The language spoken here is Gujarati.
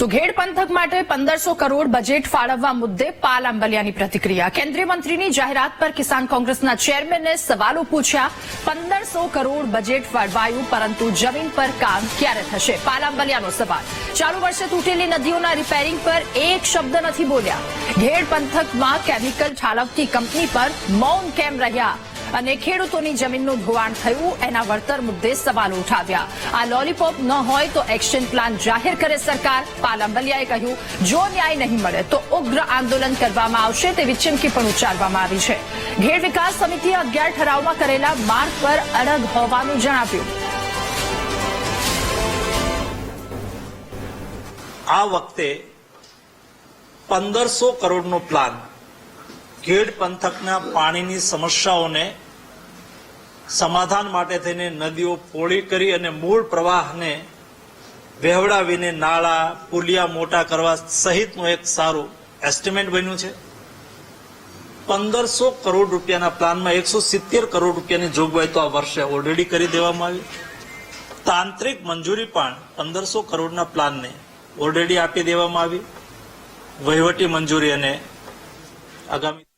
તો પંથક માટે પંદરસો કરોડ બજેટ ફાળવવા મુદ્દે પાલ આંબલિયાની પ્રતિક્રિયા. કેન્દ્રીય મંત્રીની જાહેરાત પર કિસાન કોંગ્રેસના ચેરમેને સવાલો પૂછ્યા, પંદરસો કરોડ બજેટ ફાળવાયું, પરંતુ જમીન પર કામ ક્યારે થશે? પાલ આંબલિયાનો સવાલ. ચાલુ વર્ષે તૂટેલી નદીઓના રિપેરિંગ પર એક શબ્દ નથી બોલ્યા. ઘેડ પંથકમાં કેમિકલ ઠાલવતી કંપની પર મૌન કેમ રહ્યા? અને ખેડૂતોની જમીનનું ધોવાણ થયું, એના વળતર મુદ્દે સવાલો ઉઠાવ્યા. આ લોલીપોપ ન હોય તો એક્શન પ્લાન જાહેર કરે સરકાર, પાલંબલિયાએ કહ્યું, જો ન્યાય નહીં મળે તો ઉગ્ર આંદોલન કરવામાં આવશે તેવી ચીમકી પણ ઉચ્ચારવામાં આવી છે. ઘેડ વિકાસ સમિતિએ અગિયાર ઠરાવમાં કરેલા માર્ગ પર અડગ હોવાનું જણાવ્યું. આ વખતે પંદરસો કરોડનો પ્લાન ખેડ પંથકના પાણીની સમસ્યાઓને સમાધાન માટે થઈને નદીઓ પોળી કરી અને મૂળ પ્રવાહને વહેવડાવીને નાળા, પુલિયા મોટા કરવા સહિતનું એક સારું એસ્ટિમેટ બન્યું છે. પંદરસો કરોડ રૂપિયાના પ્લાનમાં એકસો સિત્તેર કરોડ રૂપિયાની જોગવાઈ તો આ વર્ષે ઓલરેડી કરી દેવામાં આવી. તાંત્રિક મંજૂરી પણ પંદરસો કરોડના પ્લાનને ઓલરેડી આપી દેવામાં આવી. વહીવટી મંજૂરી અને આગામી